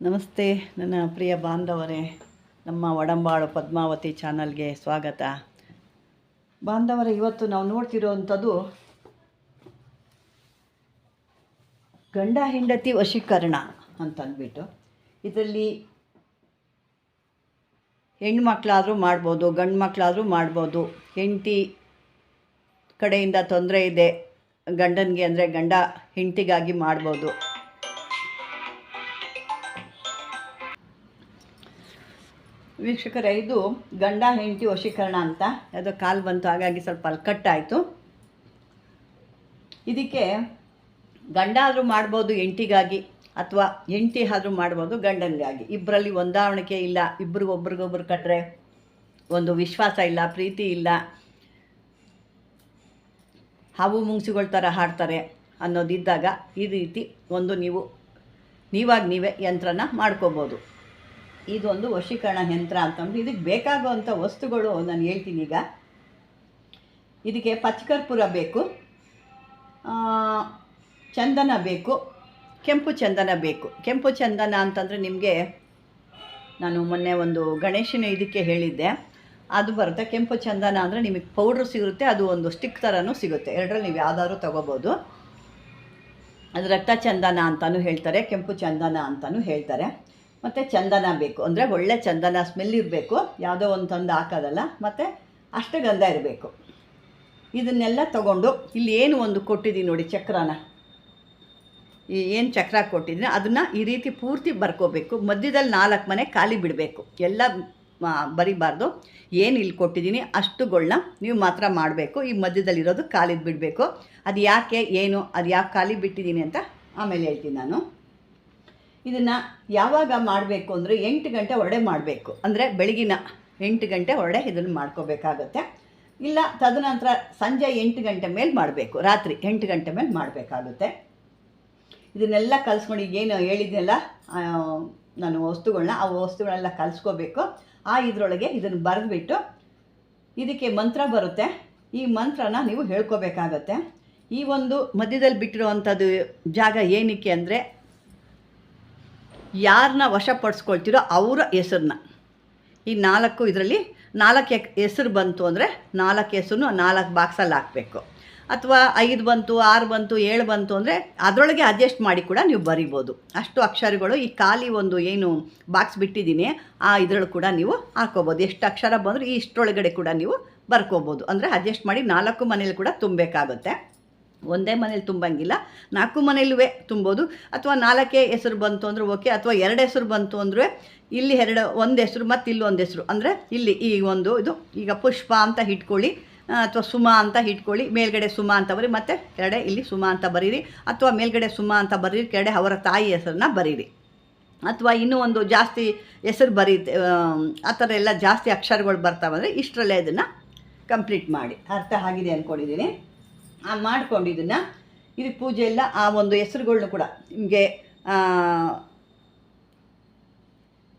ನಮಸ್ತೆ, ನನ್ನ ಪ್ರಿಯ ಬಾಂಧವರೇ. ನಮ್ಮ ಒಡಂಬಾಳು ಪದ್ಮಾವತಿ ಚಾನಲ್ಗೆ ಸ್ವಾಗತ. ಬಾಂಧವರೇ, ಇವತ್ತು ನಾವು ನೋಡ್ತಿರೋವಂಥದ್ದು ಗಂಡ ಹೆಂಡತಿ ವಶೀಕರಣ ಅಂತ ಅಂದ್ಬಿಟ್ಟು ಇದರಲ್ಲಿ ಹೆಣ್ಮಕ್ಳಾದರೂ ಮಾಡ್ಬೋದು ಗಂಡು ಮಕ್ಕಳಾದರೂ ಮಾಡ್ಬೋದು. ಹೆಂಡತಿ ಕಡೆಯಿಂದ ತೊಂದರೆ ಇದೆ, ಗಂಡನಿಗೆ ಅಂದರೆ ಗಂಡ ಹೆಂಡತಿಗಾಗಿ ಮಾಡ್ಬೋದು. ವೀಕ್ಷಕರೇ, ಇದು ಗಂಡ ಹೆಂಡತಿ ವಶೀಕರಣ ಅಂತ. ಅದು ಕಾಲು ಬಂತು, ಹಾಗಾಗಿ ಸ್ವಲ್ಪ ಅಲ್ಲಿ ಕಟ್ಟಾಯಿತು ಇದಕ್ಕೆ ಗಂಡ ಆದರೂ ಮಾಡ್ಬೋದು ಎಂಟಿಗಾಗಿ ಅಥವಾ ಹೆಂಡತಿ ಆದರೂ ಮಾಡ್ಬೋದು, ಗಂಡನಿಗಾಗಿ. ಇಬ್ಬರಲ್ಲಿ ಹೊಂದಾವಣಿಕೆ ಇಲ್ಲ ಇಬ್ಬರು ಒಬ್ರಿಗೊಬ್ರು ಕಟ್ಟರೆ ಒಂದು ವಿಶ್ವಾಸ ಇಲ್ಲ, ಪ್ರೀತಿ ಇಲ್ಲ. ಹಾವು ಮುಂಗ್ಸಿಗಳ ಥರ ಹಾಡ್ತಾರೆ ಅನ್ನೋದಿದ್ದಾಗ ಈ ರೀತಿ ಒಂದು ನೀವು, ನೀವಾಗಿ ನೀವೇ ಯಂತ್ರನ ಮಾಡ್ಕೋಬೋದು. ಇದೊಂದು ವಶೀಕರಣ ಯಂತ್ರ ಅಂತಂದ್ರೆ ಇದಕ್ಕೆ ಬೇಕಾಗುವಂಥ ವಸ್ತುಗಳು ನಾನು ಹೇಳ್ತೀನಿ ಈಗ. ಇದಕ್ಕೆ ಪಚ್ಚಕರ್ಪೂರ ಬೇಕು ಚಂದನ ಬೇಕು, ಕೆಂಪು ಚಂದನ ಬೇಕು. ಕೆಂಪು ಚಂದನ ಅಂತಂದರೆ ನಿಮಗೆ ನಾನು ಮೊನ್ನೆ ಒಂದು ಗಣೇಶನ ಇದಕ್ಕೆ ಹೇಳಿದ್ದೆ. ಅದು ಬರುತ್ತೆ, ಕೆಂಪು ಚಂದನ ಅಂದರೆ ನಿಮಗೆ ಪೌಡ್ರ್ ಸಿಗುತ್ತೆ, ಅದು ಒಂದು ಸ್ಟಿಕ್ ಥರನೂ ಸಿಗುತ್ತೆ. ಎರಡರಲ್ಲಿ ನೀವು ಯಾವ್ದಾದ್ರು ತೊಗೋಬೋದು. ಅದು ರಕ್ತ ಚಂದನ ಅಂತಲೂ ಹೇಳ್ತಾರೆ, ಕೆಂಪು ಚಂದನ ಅಂತಲೂ ಹೇಳ್ತಾರೆ. ಮತ್ತು ಚಂದನ ಬೇಕು. ಅಂದರೆ ಒಳ್ಳೆ ಚಂದನ ಸ್ಮೆಲ್ ಇರಬೇಕು. ಯಾವುದೋ ಒಂದು ತಂದು ಹಾಕೋದಲ್ಲ. ಮತ್ತು ಅಷ್ಟಗಂಧ ಇರಬೇಕು. ಇದನ್ನೆಲ್ಲ ತಗೊಂಡು ಇಲ್ಲಿ ಏನು ಒಂದು ಕೊಟ್ಟಿದ್ದೀನಿ ನೋಡಿ ಚಕ್ರನ. ಈ ಏನು ಚಕ್ರ ಕೊಟ್ಟಿದ್ದೀನಿ, ಅದನ್ನು ಈ ರೀತಿ ಪೂರ್ತಿ ಬರ್ಕೋಬೇಕು. ಮಧ್ಯದಲ್ಲಿ ನಾಲ್ಕು ಮನೆ ಖಾಲಿ ಬಿಡಬೇಕು. ಎಲ್ಲ ಬರಿಬಾರ್ದು. ಏನು ಇಲ್ಲಿ ಕೊಟ್ಟಿದ್ದೀನಿ ಅಷ್ಟುಗಳನ್ನ ನೀವು ಮಾತ್ರ ಮಾಡಬೇಕು. ಈ ಮಧ್ಯದಲ್ಲಿರೋದು ಖಾಲಿದು ಬಿಡಬೇಕು. ಅದು ಯಾಕೆ ಏನು ಅದು ಯಾಕೆ ಖಾಲಿ ಬಿಟ್ಟಿದ್ದೀನಿ ಅಂತ ಆಮೇಲೆ ಹೇಳ್ತೀನಿ ನಾನು. ಇದನ್ನು ಯಾವಾಗ ಮಾಡಬೇಕು ಅಂದರೆ ಎಂಟು ಗಂಟೆ ಹೊರಡೆ ಮಾಡಬೇಕು. ಅಂದರೆ ಬೆಳಗಿನ ಎಂಟು ಗಂಟೆ ಹೊರಡೆ ಇದನ್ನು ಮಾಡ್ಕೋಬೇಕಾಗತ್ತೆ. ಇಲ್ಲ ತದನಂತರ ಸಂಜೆ ಎಂಟು ಗಂಟೆ ಮೇಲೆ ಮಾಡಬೇಕು. ರಾತ್ರಿ ಎಂಟು ಗಂಟೆ ಮೇಲೆ ಮಾಡಬೇಕಾಗುತ್ತೆ. ಇದನ್ನೆಲ್ಲ ಕಲಿಸ್ಕೊಂಡು ಏನು ಹೇಳಿದ್ನಲ್ಲ ಆ, ನಾನು ವಸ್ತುಗಳನ್ನ ಆ ವಸ್ತುಗಳನ್ನೆಲ್ಲ ಕಲಿಸ್ಕೋಬೇಕು. ಆ ಇದರೊಳಗೆ ಇದನ್ನು ಬರೆದ್ಬಿಟ್ಟು ಇದಕ್ಕೆ ಮಂತ್ರ ಬರುತ್ತೆ. ಈ ಮಂತ್ರನ ನೀವು ಹೇಳ್ಕೋಬೇಕಾಗತ್ತೆ. ಈ ಒಂದು ಮಧ್ಯದಲ್ಲಿ ಬಿಟ್ಟಿರುವಂಥದ್ದು ಜಾಗ ಏನಕ್ಕೆ ಅಂದರೆ ಯಾರನ್ನ ವಶಪಡಿಸ್ಕೊಳ್ತೀರೋ ಅವರ ಹೆಸರನ್ನ ಈ ನಾಲ್ಕು ಇದರಲ್ಲಿ ನಾಲ್ಕು ಹೆಸರು ಬಂತು ಅಂದರೆ ನಾಲ್ಕು ಹೆಸರು ನಾಲ್ಕು ಬಾಕ್ಸಲ್ಲಿ ಹಾಕಬೇಕು. ಅಥವಾ ಐದು ಬಂತು, ಆರು ಬಂತು, ಏಳು ಬಂತು ಅಂದರೆ ಅದರೊಳಗೆ ಅಡ್ಜಸ್ಟ್ ಮಾಡಿ ಕೂಡ ನೀವು ಬರಿಬೋದು. ಅಷ್ಟು ಅಕ್ಷರಗಳು ಈ ಖಾಲಿ ಒಂದು ಏನು ಬಾಕ್ಸ್ ಬಿಟ್ಟಿದ್ದೀನಿ, ಆ ಇದರಲ್ಲಿ ಕೂಡ ನೀವು ಹಾಕೋಬೋದು ಎಷ್ಟು ಅಕ್ಷರ ಬಂದರೂ ಈ ಇಷ್ಟರೊಳಗಡೆ ಕೂಡ ನೀವು ಬರ್ಕೋಬೋದು. ಅಂದರೆ ಅಡ್ಜಸ್ಟ್ ಮಾಡಿ ನಾಲ್ಕು ಮನೇಲಿ ಕೂಡ ತುಂಬಬೇಕಾಗುತ್ತೆ. ಒಂದೇ ಮನೇಲಿ ತುಂಬಂಗಿಲ್ಲ, ನಾಲ್ಕು ಮನೇಲೂ ತುಂಬೋದು. ಅಥವಾ ನಾಲ್ಕೇ ಹೆಸರು ಬಂತು ಅಂದರೆ ಓಕೆ, ಅಥವಾ ಎರಡು ಹೆಸರು ಬಂತು ಅಂದರೆ ಇಲ್ಲಿ ಎರಡು, ಒಂದು ಹೆಸರು ಮತ್ತು ಇಲ್ಲಿ ಒಂದು ಹೆಸರು. ಅಂದರೆ ಇಲ್ಲಿ ಈ ಒಂದು ಇದು, ಈಗ ಪುಷ್ಪ ಅಂತ ಇಟ್ಕೊಳ್ಳಿ ಅಥವಾ ಸುಮಾ ಅಂತ ಇಟ್ಕೊಳ್ಳಿ ಮೇಲ್ಗಡೆ ಸುಮಾ ಅಂತ ಬರೀ ಮತ್ತು ಕೆಳಗಡೆ ಇಲ್ಲಿ ಸುಮಾ ಅಂತ ಬರೀರಿ, ಅಥವಾ ಮೇಲ್ಗಡೆ ಸುಮಾ ಅಂತ ಬರೀರಿ, ಕೆಳಗಡೆ ಅವರ ತಾಯಿ ಹೆಸರನ್ನ ಬರೀರಿ. ಅಥವಾ ಇನ್ನೂ ಒಂದು ಜಾಸ್ತಿ ಹೆಸರು ಬರೀ ಆ ಥರ ಎಲ್ಲ ಜಾಸ್ತಿ ಅಕ್ಷರಗಳು ಬರ್ತಾವಂದರೆ ಇಷ್ಟರಲ್ಲೇ ಅದನ್ನು ಕಂಪ್ಲೀಟ್ ಮಾಡಿ. ಅರ್ಥ ಆಗಿದೆ ಅಂದ್ಕೊಂಡಿದ್ದೀನಿ ಮಾಡ್ಕೊಂಡು ಇದನ್ನು ಇದು ಪೂಜೆ ಎಲ್ಲ ಆ ಒಂದು ಹೆಸರುಗಳ್ನು ಕೂಡ ನಿಮಗೆ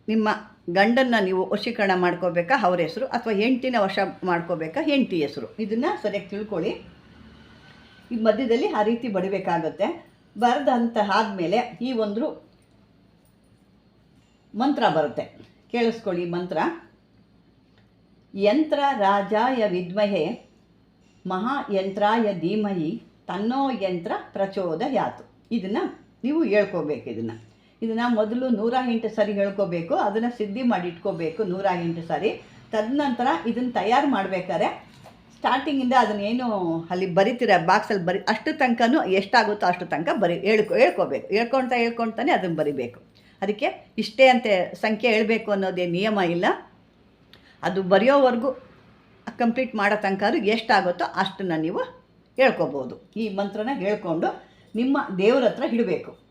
ನಿಮ್ಮ ಗಂಡನ್ನು ನೀವು ವಶೀಕರಣ ಮಾಡ್ಕೋಬೇಕಾ ಅವ್ರ ಹೆಸರು ಅಥವಾ ಹೆಂಟಿನ ವಶ ಮಾಡ್ಕೋಬೇಕಾ ಹೆಂಟಿ ಹೆಸರು? ಇದನ್ನು ಸರಿಯಾಗಿ ತಿಳ್ಕೊಳ್ಳಿ. ಈ ಮಧ್ಯದಲ್ಲಿ ಆ ರೀತಿ ಬಡಿಬೇಕಾಗತ್ತೆ ಬರೆದಂತ ಆದಮೇಲೆ ಈ ಒಂದು ಮಂತ್ರ ಬರುತ್ತೆ. ಕೇಳಿಸ್ಕೊಳ್ಳಿ ಮಂತ್ರ. ಯಂತ್ರ ರಾಜಾಯ ವಿದ್ಮಹೆ ಮಹಾಯಂತ್ರಾಯ ಧೀಮಹಿ ತನ್ನೋ ಯಂತ್ರ ಪ್ರಚೋದಯಾತು. ಇದನ್ನು ನೀವು ಹೇಳ್ಕೋಬೇಕು ಇದನ್ನು. ಇದನ್ನು ಮೊದಲು ನೂರ ಎಂಟು ಸರಿ ಹೇಳ್ಕೋಬೇಕು, ಅದನ್ನು ಸಿದ್ಧಿ ಮಾಡಿ ಇಟ್ಕೋಬೇಕು ನೂರ ಎಂಟು ಸರಿ. ತದನಂತರ ಇದನ್ನು ತಯಾರು ಮಾಡಬೇಕಾದ್ರೆ ಸ್ಟಾರ್ಟಿಂಗಿಂದ ಅದನ್ನೇನು ಅಲ್ಲಿ ಬರಿತೀರ ಬಾಕ್ಸಲ್ಲಿ ಬರಿ, ಅಷ್ಟು ತನಕನೂ ಎಷ್ಟಾಗುತ್ತೋ ಅಷ್ಟು ತನಕ ಬರಿ, ಹೇಳ್ಕೊ, ಹೇಳ್ಕೋಬೇಕು. ಹೇಳ್ಕೊಳ್ತಾ, ಹೇಳ್ಕೊಳ್ತಾನೆ ಅದನ್ನು ಬರಿಬೇಕು. ಅದಕ್ಕೆ ಇಷ್ಟೇ ಅಂತ ಸಂಖ್ಯೆ ಹೇಳಬೇಕು ಅನ್ನೋದೇ ನಿಯಮ ಇಲ್ಲ. ಅದು ಬರೆಯೋವರೆಗೂ ಕಂಪ್ಲೀಟ್ ಮಾಡೋ ತನಕ ಎಷ್ಟಾಗುತ್ತೋ ಅಷ್ಟನ್ನು ನೀವು ಹೇಳ್ಕೊಬೋದು. ಈ ಮಂತ್ರನ ಹೇಳ್ಕೊಂಡು ನಿಮ್ಮ ದೇವ್ರ ಹತ್ರ ಇಡಬೇಕು.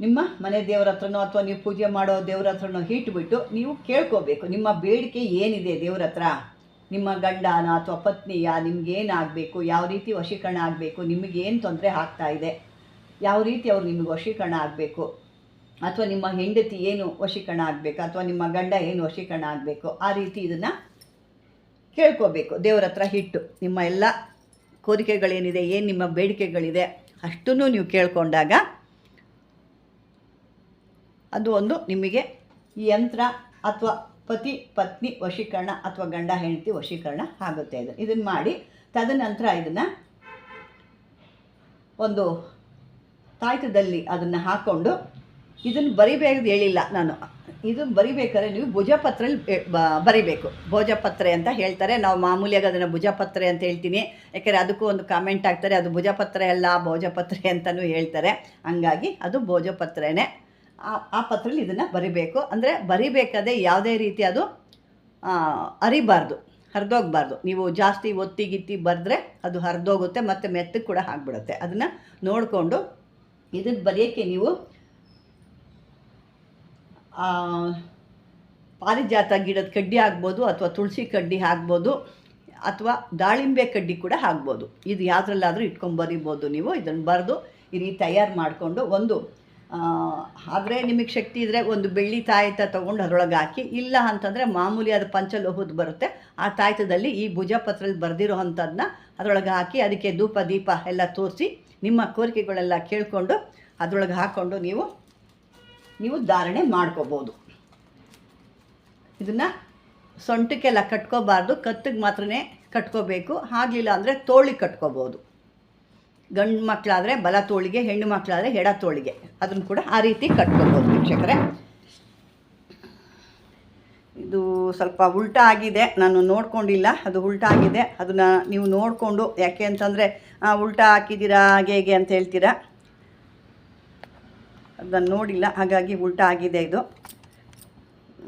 ನಿಮ್ಮ ಮನೆ ದೇವ್ರ ಹತ್ರನೋ ಅಥವಾ ನೀವು ಪೂಜೆ ಮಾಡೋ ದೇವ್ರ ಹತ್ರನೋ ಇಟ್ಬಿಟ್ಟು ನೀವು ಕೇಳ್ಕೋಬೇಕು. ನಿಮ್ಮ ಬೇಡಿಕೆ ಏನಿದೆ ದೇವ್ರ ಹತ್ರ? ನಿಮ್ಮ ಗಂಡನ ಅಥವಾ ಪತ್ನಿಯ ನಿಮಗೇನಾಗಬೇಕು ಯಾವ ರೀತಿ ವಶೀಕರಣ ಆಗಬೇಕು? ನಿಮಗೇನು ತೊಂದರೆ ಆಗ್ತಾ ಇದೆ? ಯಾವ ರೀತಿ ಅವ್ರು ನಿಮಗೆ ವಶೀಕರಣ ಆಗಬೇಕು? ಅಥವಾ ನಿಮ್ಮ ಹೆಂಡತಿ ಏನು ವಶೀಕರಣ ಆಗಬೇಕು? ಅಥವಾ ನಿಮ್ಮ ಗಂಡ ಏನು ವಶೀಕರಣ ಆಗಬೇಕು? ಆ ರೀತಿ ಇದನ್ನು ಕೇಳ್ಕೋಬೇಕು. ದೇವ್ರ ಹತ್ರ ಹಿಟ್ಟು. ನಿಮ್ಮ ಎಲ್ಲ ಕೋರಿಕೆಗಳೇನಿದೆ, ಏನು ನಿಮ್ಮ ಬೇಡಿಕೆಗಳಿದೆ ಅಷ್ಟನ್ನು ನೀವು ಕೇಳಿಕೊಂಡಾಗ ಅದು ಒಂದು ನಿಮಗೆ ಯಂತ್ರ ಅಥವಾ ಪತಿ, ಪತ್ನಿ ವಶೀಕರಣ ಅಥವಾ ಗಂಡ, ಹೆಂಡತಿ ವಶೀಕರಣ ಆಗುತ್ತೆ ಇದು ಇದನ್ನು ಮಾಡಿ ತದನಂತರ ಇದನ್ನು ಒಂದು ತಾಯ್ತದಲ್ಲಿ ಅದನ್ನು ಹಾಕ್ಕೊಂಡು ಇದನ್ನು ಬರಿಬೇಕು ಹೇಳಿಲ್ಲ ನಾನು. ಇದನ್ನು ಬರಿಬೇಕಾದ್ರೆ ನೀವು ಭುಜಪತ್ರೆಯಲ್ಲಿ ಬರೀಬೇಕು. ಭೋಜಪತ್ರೆ ಅಂತ ಹೇಳ್ತಾರೆ. ನಾವು ಮಾಮೂಲಿಯಾಗಿ ಅದನ್ನು ಭುಜಪತ್ರೆ ಅಂತ ಹೇಳ್ತೀನಿ. ಯಾಕೆಂದರೆ ಅದಕ್ಕೂ ಒಂದು ಕಾಮೆಂಟ್ ಆಗ್ತಾರೆ ಅದು ಭುಜಪತ್ರೆ ಅಲ್ಲ, ಭೋಜಪತ್ರೆ ಅಂತಲೂ ಹೇಳ್ತಾರೆ. ಹಂಗಾಗಿ ಅದು ಭೋಜಪತ್ರೆನೇ. ಆ ಆ ಪತ್ರಲ್ಲಿ ಇದನ್ನು ಬರಿಬೇಕು. ಅಂದರೆ ಬರಿಬೇಕಾದ್ರೆ ಯಾವುದೇ ರೀತಿ ಅದು ಅರಿಬಾರ್ದು, ಹರಿದೋಗ್ಬಾರ್ದು. ನೀವು ಜಾಸ್ತಿ ಒತ್ತಿ ಗಿತ್ತಿ ಬರೆದ್ರೆ ಅದು ಹರಿದೋಗುತ್ತೆ ಮತ್ತು ಮೆತ್ತಗೆ ಕೂಡ ಆಗಿಬಿಡುತ್ತೆ. ಅದನ್ನು ನೋಡಿಕೊಂಡು ಇದನ್ನು ಬರೆಯೋಕ್ಕೆ ನೀವು ಪಾರಿಜಾತ ಗಿಡದ ಕಡ್ಡಿ ಆಗ್ಬೋದು ಅಥವಾ ತುಳಸಿ ಕಡ್ಡಿ ಆಗ್ಬೋದು ಅಥವಾ ದಾಳಿಂಬೆ ಕಡ್ಡಿ ಕೂಡ ಆಗ್ಬೋದು ಇದು ಯಾವುದ್ರಲ್ಲಾದರೂ ಇಟ್ಕೊಂಡು ಬರಿಬೋದು ನೀವು. ಇದನ್ನು ಬರೆದು ಈ ರೀತಿ ತಯಾರು ಮಾಡಿಕೊಂಡು ಒಂದು ಆದರೆ ನಿಮಗೆ ಶಕ್ತಿ ಇದ್ದರೆ ಒಂದು ಬೆಳ್ಳಿ ತಾಯಿತ ತೊಗೊಂಡು ಅದರೊಳಗೆ ಹಾಕಿ, ಇಲ್ಲ ಅಂತಂದರೆ ಮಾಮೂಲಿ ಅದು ಪಂಚಲೋಹದ ಬರುತ್ತೆ. ಆ ತಾಯ್ತದಲ್ಲಿ ಈ ಭುಜಪತ್ರದಲ್ಲಿ ಬರೆದಿರೋ ಅಂಥದ್ದನ್ನ ಅದರೊಳಗೆ ಹಾಕಿ ಅದಕ್ಕೆ ಧೂಪ, ದೀಪ ಎಲ್ಲ ತೋರಿಸಿ ನಿಮ್ಮ ಕೋರಿಕೆಗಳೆಲ್ಲ ಕೇಳಿಕೊಂಡು ಅದರೊಳಗೆ ಹಾಕ್ಕೊಂಡು ನೀವು ನೀವು ಧಾರಣೆ ಮಾಡ್ಕೋಬೋದು. ಇದನ್ನು ಸೊಂಟಕ್ಕೆಲ್ಲ ಕಟ್ಕೋಬಾರ್ದು, ಕತ್ತಿಗೆ ಮಾತ್ರ ಕಟ್ಕೋಬೇಕು. ಆಗಲಿಲ್ಲ ಅಂದರೆ ತೋಳಿಗೆ ಕಟ್ಕೋಬೋದು. ಗಂಡು ಮಕ್ಕಳಾದರೆ ಬಲ ತೋಳಿಗೆ, ಹೆಣ್ಣು ಮಕ್ಕಳಾದರೆ ಎಡ ತೋಳಿಗೆ. ಅದನ್ನು ಕೂಡ ಆ ರೀತಿ ಕಟ್ಕೋಬೋದು ವೀಕ್ಷಕರೇ. ಇದು ಸ್ವಲ್ಪ ಉಲ್ಟಾ ಆಗಿದೆ. ನಾನು ನೋಡ್ಕೊಂಡಿಲ್ಲ, ಅದು ಉಲ್ಟಾ ಆಗಿದೆ. ಅದನ್ನು ನೀವು ನೋಡಿಕೊಂಡು, ಯಾಕೆ ಅಂತಂದರೆ ಉಲ್ಟಾ ಹಾಕಿದ್ದೀರಾ, ಹಾಗೆ, ಹೇಗೆ ಅಂತ ಹೇಳ್ತೀರಾ? ಅದನ್ನು ನೋಡಿಲ್ಲ. ಹಾಗಾಗಿ ಉಲ್ಟ ಆಗಿದೆ ಇದು.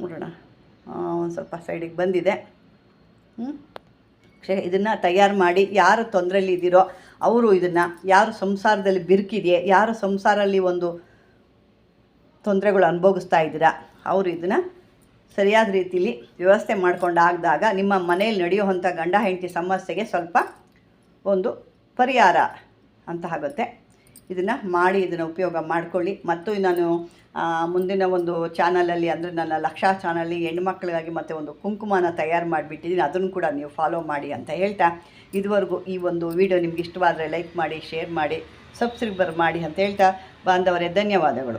ನೋಡೋಣ. ಒಂದು ಸ್ವಲ್ಪ ಸೈಡಿಗೆ ಬಂದಿದೆ. ಹ್ಞೂ ಇದನ್ನು ತಯಾರು ಮಾಡಿ ಯಾರು ತೊಂದರೆಯಲ್ಲಿ ಇದ್ದೀರೋ ಅವರು ಇದನ್ನು ಯಾರು ಸಂಸಾರದಲ್ಲಿ ಬಿರುಕಿದೆಯೇ, ಯಾರು ಸಂಸಾರಲ್ಲಿ ಒಂದು ತೊಂದರೆಗಳು ಅನುಭವಿಸ್ತಾ ಇದ್ದೀರಾ, ಅವರು ಇದನ್ನು ಸರಿಯಾದ ರೀತಿಲಿ ವ್ಯವಸ್ಥೆ ಮಾಡ್ಕೊಂಡು ಆಗಿದಾಗ ನಿಮ್ಮ ಮನೆಯಲ್ಲಿ ನಡೆಯುವಂಥ ಗಂಡ ಹೆಂಡತಿ ಸಮಸ್ಯೆಗೆ ಸ್ವಲ್ಪ ಒಂದು ಪರಿಹಾರ ಅಂತ ಆಗುತ್ತೆ. ಇದನ್ನು ಮಾಡಿ, ಇದನ್ನು ಉಪಯೋಗ ಮಾಡಿಕೊಳ್ಳಿ. ಮತ್ತು ನಾನು ಮುಂದಿನ ಒಂದು ಚಾನಲಲ್ಲಿ, ಅಂದರೆ ನನ್ನ ಲಕ್ಷಾ ಚಾನಲ್ಲಿ ಹೆಣ್ಮಕ್ಳಿಗಾಗಿ ಮತ್ತು ಒಂದು ಕುಂಕುಮನ ತಯಾರು ಮಾಡಿಬಿಟ್ಟಿದ್ದೀನಿ ಅದನ್ನು ಕೂಡ ನೀವು ಫಾಲೋ ಮಾಡಿ ಅಂತ ಹೇಳ್ತಾ, ಇದುವರೆಗೂ ಈ ಒಂದು ವಿಡಿಯೋ ನಿಮ್ಗೆ ಇಷ್ಟವಾದರೆ ಲೈಕ್ ಮಾಡಿ ಶೇರ್ ಮಾಡಿ ಸಬ್ಸ್ಕ್ರೈಬರ್ ಮಾಡಿ ಅಂತ ಹೇಳ್ತಾ, ಬಾಂಧವರೇ, ಧನ್ಯವಾದಗಳು.